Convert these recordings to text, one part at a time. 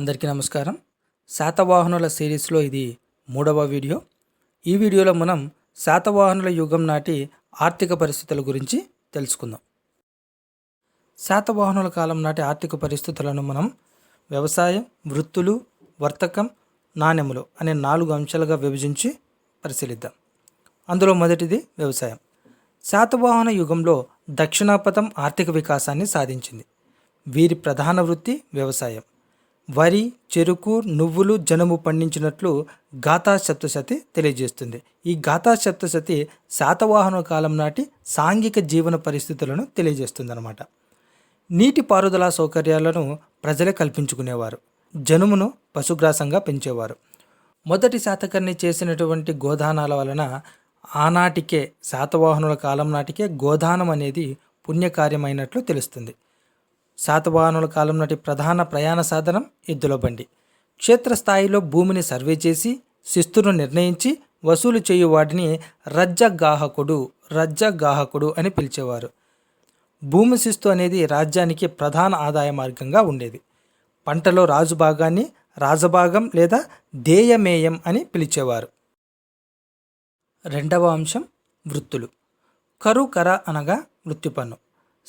అందరికీ నమస్కారం. శాతవాహనుల సిరీస్లో ఇది మూడవ వీడియో. ఈ వీడియోలో మనం శాతవాహనుల యుగం నాటి ఆర్థిక పరిస్థితుల గురించి తెలుసుకుందాం. శాతవాహనుల కాలం నాటి ఆర్థిక పరిస్థితులను మనం వ్యవసాయం వృత్తులు వర్తకం నాణెములు అనే నాలుగు అంశాలుగా విభజించి పరిశీలిద్దాం. అందులో మొదటిది వ్యవసాయం. శాతవాహన యుగంలో దక్షిణాపథం ఆర్థిక వికాసాన్ని సాధించింది. వీరి ప్రధాన వృత్తి వ్యవసాయం. వరి చెరుకు నువ్వులు జనుము పండించినట్లు గాథా సప్తశతి తెలియజేస్తుంది. ఈ గాథా సప్తశతి శాతవాహన కాలం నాటి సాంఘిక జీవన పరిస్థితులను తెలియజేస్తుంది అనమాట నీటిపారుదల సౌకర్యాలను ప్రజలే కల్పించుకునేవారు. జనుమును పశుగ్రాసంగా పెంచేవారు. మొదటి శాతకర్ణి చేసినటువంటి గోదానాల వలన ఆనాటికే శాతవాహనుల కాలం నాటికే గోదానం అనేది పుణ్యకార్యమైనట్లు తెలుస్తుంది. శాతవాహనుల కాలం నాటి ప్రధాన ప్రయాణ సాధనం ఎద్దుల బండి. క్షేత్రస్థాయిలో భూమిని సర్వే చేసి శిస్తును నిర్ణయించి వసూలు చేయు వాటిని రజ్జగాహకుడు రజ్జగాహకుడు అని పిలిచేవారు. భూమి శిస్తు అనేది రాజ్యానికి ప్రధాన ఆదాయ మార్గంగా ఉండేది. పంటలో రాజు భాగాన్ని రాజభాగం లేదా దేయమేయం అని పిలిచేవారు. రెండవ అంశం వృత్తులు. కరు కర అనగా వృత్తిపన్ను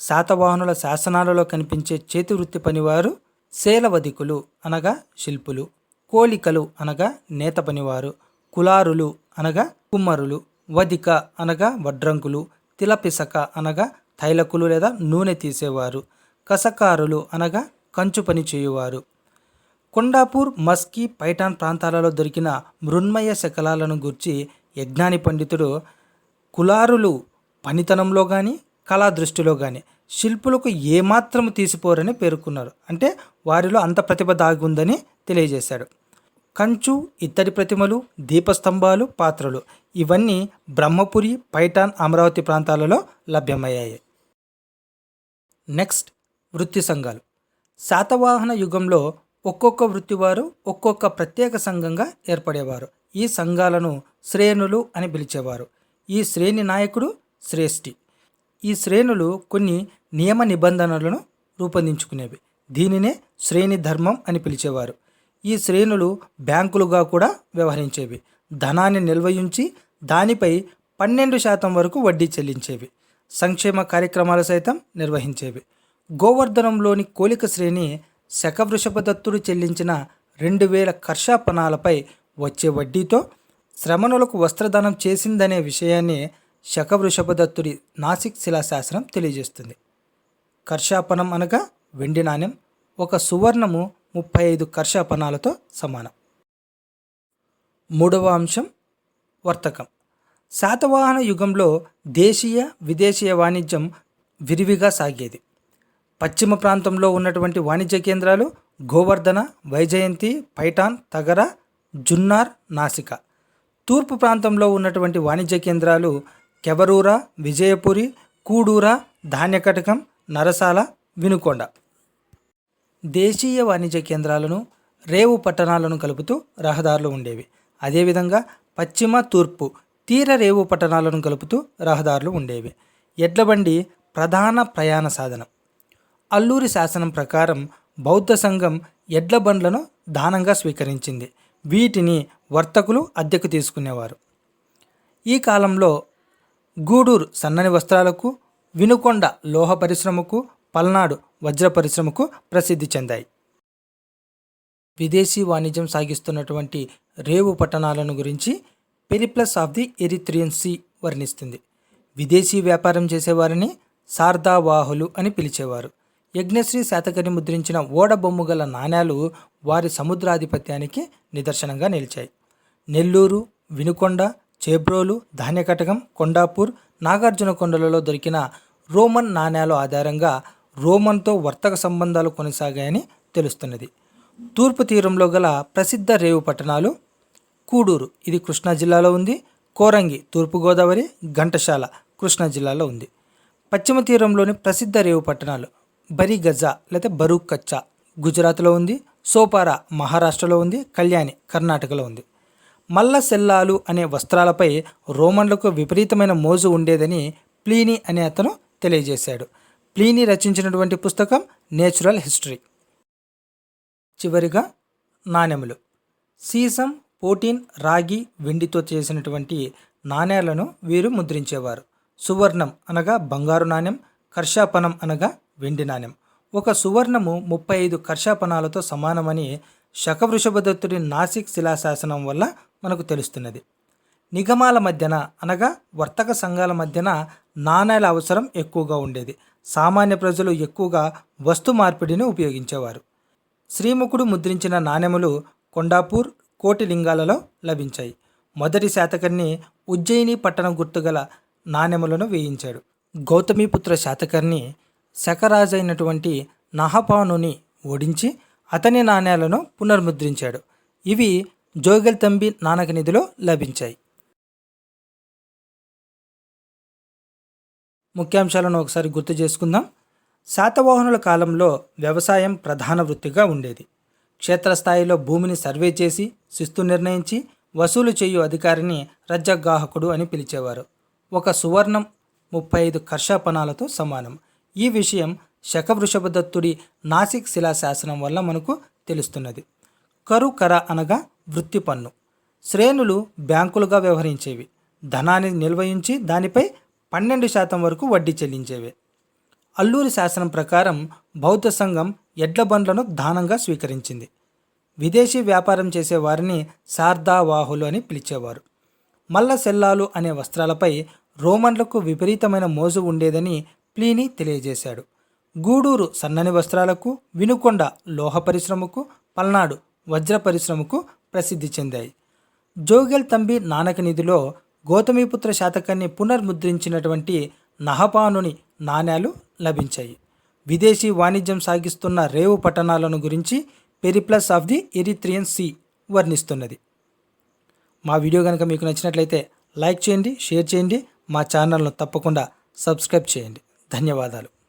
శాతవాహనుల శాసనాలలో కనిపించే చేతివృత్తి పనివారు శేలవధికులు అనగా శిల్పులు కోలికలు అనగా నేత పనివారు కులారులు అనగా కుమ్మరులు వదిక అనగా వడ్రంకులు తిలపిసక అనగా తైలకులు లేదా నూనె తీసేవారు కసకారులు అనగా కంచు పని చేయువారు. కొండాపూర్ మస్కీ పైఠాన్ ప్రాంతాలలో దొరికిన మృన్మయ శకలాలను గుర్చి యజ్ఞాని పండితుడు కులారులు పనితనంలో కానీ కళా దృష్టిలో కానీ శిల్పులకు ఏమాత్రం తీసిపోరని పేర్కొన్నారు. అంటే వారిలో అంత ప్రతిభ దాగి ఉందని తెలియజేశాడు. కంచు ఇత్తడి ప్రతిమలు దీపస్తంభాలు పాత్రలు ఇవన్నీ బ్రహ్మపురి పైఠాన్ అమరావతి ప్రాంతాలలో లభ్యమయ్యాయి. నెక్స్ట్ వృత్తి సంఘాలు. శాతవాహన యుగంలో ఒక్కొక్క వృత్తివారు ఒక్కొక్క ప్రత్యేక సంఘంగా ఏర్పడేవారు. ఈ సంఘాలను శ్రేణులు అని పిలిచేవారు. ఈ శ్రేణి నాయకుడు శ్రేష్ఠి. ఈ శ్రేణులు కొన్ని నియమ నిబంధనలను రూపొందించుకునేవి. దీనినే శ్రేణి ధర్మం అని పిలిచేవారు. ఈ శ్రేణులు బ్యాంకులుగా కూడా వ్యవహరించేవి. ధనాన్ని నిల్వయుంచి దానిపై పన్నెండు శాతం వరకు వడ్డీ చెల్లించేవి. సంక్షేమ కార్యక్రమాలు సైతం నిర్వహించేవి. గోవర్ధనంలోని కోలిక శ్రేణి శకవృషభదత్తుడు చెల్లించిన రెండు వేల కర్షాపణాలపై వచ్చే వడ్డీతో శ్రమణులకు వస్త్రదానం చేసిందనే విషయాన్ని శకవృషభదత్తుడి నాసిక్ శిలాశాసనం తెలియజేస్తుంది. కర్షాపణం అనగా వెండి నాణ్యం ఒక సువర్ణము ముప్పై ఐదు కర్షాపణాలతో సమానం. మూడవ అంశం వర్తకం. శాతవాహన యుగంలో దేశీయ విదేశీయ వాణిజ్యం విరివిగా సాగేది. పశ్చిమ ప్రాంతంలో ఉన్నటువంటి వాణిజ్య కేంద్రాలు గోవర్ధన వైజయంతి పైఠాన్ తగర జున్నార్ నాసిక. తూర్పు ప్రాంతంలో ఉన్నటువంటి వాణిజ్య కేంద్రాలు కెవరూర విజయపురి కూడూర ధాన్యకటకం నరసాల వినుకొండ. దేశీయ వాణిజ్య కేంద్రాలను రేవు పట్టణాలను కలుపుతూ రహదారులు ఉండేవి. అదేవిధంగా పశ్చిమ తూర్పు తీర రేవు పట్టణాలను కలుపుతూ రహదారులు ఉండేవి. ఎడ్లబండి ప్రధాన ప్రయాణ సాధనం. అల్లూరి శాసనం ప్రకారం బౌద్ధ సంఘం ఎడ్ల బండ్లను దానంగా స్వీకరించింది. వీటిని వర్తకులు అద్దెకు తీసుకునేవారు. ఈ కాలంలో గూడూరు సన్నని వస్త్రాలకు వినుకొండ లోహ పరిశ్రమకు పల్నాడు వజ్ర పరిశ్రమకు ప్రసిద్ధి చెందాయి. విదేశీ వాణిజ్యం సాగిస్తున్నటువంటి రేవు పట్టణాలను గురించి Periplus of the Erythraean Sea వర్ణిస్తుంది. విదేశీ వ్యాపారం చేసేవారిని శారదావాహులు అని పిలిచేవారు. యజ్ఞశ్రీ శాతకరి ముద్రించిన ఓడబొమ్ము గల నాణ్యాలు వారి సముద్రాధిపత్యానికి నిదర్శనంగా నిలిచాయి. నెల్లూరు వినుకొండ చేబ్రోలు ధాన్యకటకం కొండాపూర్ నాగార్జున కొండలలో దొరికిన రోమన్ నాణ్యాల ఆధారంగా రోమన్తో వర్తక సంబంధాలు కొనసాగాయని తెలుస్తున్నది. తూర్పు తీరంలో గల ప్రసిద్ధ రేవు పట్టణాలు కూడూరు ఇది కృష్ణా జిల్లాలో ఉంది. కోరంగి తూర్పుగోదావరి ఘంటశాల కృష్ణా జిల్లాలో ఉంది. పశ్చిమ తీరంలోని ప్రసిద్ధ రేవు పట్టణాలు బరి గజా లేదా బరూక్ కచ్చా గుజరాత్లో ఉంది. సోపారా మహారాష్ట్రలో ఉంది. కళ్యాణి కర్ణాటకలో ఉంది. మల్ల సెల్లాలు అనే వస్త్రాలపై రోమన్లకు విపరీతమైన మోజు ఉండేదని ప్లీని అనే అతను తెలియజేశాడు. ప్లీని రచించినటువంటి పుస్తకం నేచురల్ హిస్టరీ. చివరిగా నాణెములు. సీసం పోటీన్ రాగి వెండితో చేసినటువంటి నాణేలను వీరు ముద్రించేవారు. సువర్ణం అనగా బంగారు నాణెం కర్షాపనం అనగా వెండి నాణెం. ఒక సువర్ణము ముప్పై ఐదు కర్షాపనాలతో సమానమని శకవృషభదత్తుడి నాసిక్ శిలాశాసనం వల్ల మనకు తెలుస్తున్నది. నిగమాల మధ్యన అనగా వర్తక సంఘాల మధ్యన నాణేల అవసరం ఎక్కువగా ఉండేది. సామాన్య ప్రజలు ఎక్కువగా వస్తు మార్పిడిని ఉపయోగించేవారు. శ్రీముఖుడు ముద్రించిన నాణెములు కొండాపూర్ కోటిలింగాలలో లభించాయి. మొదటి శాతకర్ణి ఉజ్జయిని పట్టణం గుర్తుగల నాణెములను వేయించాడు. గౌతమిపుత్ర శాతకర్ణి శకరాజైనటువంటి నహపానుని ఓడించి అతని నాణేలను పునర్ముద్రించాడు. ఇవి జోగెల్తంబి నాణక నిధిలో లభించాయి. ముఖ్యాంశాలను ఒకసారి గుర్తు చేసుకుందాం. శాతవాహనుల కాలంలో వ్యవసాయం ప్రధాన వృత్తిగా ఉండేది. క్షేత్రస్థాయిలో భూమిని సర్వే చేసి శిస్తు నిర్ణయించి వసూలు చేయు అధికారిని రజ్జగాహకుడు అని పిలిచేవారు. ఒక సువర్ణం ముప్పై ఐదు కర్షాపణాలతో సమానం. ఈ విషయం శకవృషభదత్తుడి నాసిక్ శిలాశాసనం వల్ల మనకు తెలుస్తున్నది. కరు కర అనగా వృత్తి పన్ను. శ్రేణులు బ్యాంకులుగా వ్యవహరించేవి. ధనాన్ని నిల్వయించి దానిపై పన్నెండు శాతం వరకు వడ్డీ చెల్లించేవి. అల్లూరి శాసనం ప్రకారం బౌద్ధ సంఘం ఎడ్ల బండ్లను దానంగా స్వీకరించింది. విదేశీ వ్యాపారం చేసే వారిని శార్దావాహులు అని పిలిచేవారు. మల్ల సెల్లాలు అనే వస్త్రాలపై రోమన్లకు విపరీతమైన మోజు ఉండేదని ప్లీని తెలియజేశాడు. గూడూరు సన్నని వస్త్రాలకు వినుకొండ లోహ పరిశ్రమకు పల్నాడు వజ్ర పరిశ్రమకు ప్రసిద్ధి చెందాయి. జోగెల్ తంబి నానక నిధిలో గౌతమిపుత్ర శాతకాన్ని పునర్ముద్రించినటువంటి నహపానుని నాణ్యాలు లభించాయి. విదేశీ వాణిజ్యం సాగిస్తున్న రేవు పట్టణాలను గురించి Periplus of the Erythraean Sea వర్ణిస్తున్నది. మా వీడియో కనుక మీకు నచ్చినట్లయితే లైక్ చేయండి షేర్ చేయండి మా ఛానల్ను తప్పకుండా సబ్స్క్రైబ్ చేయండి. ధన్యవాదాలు.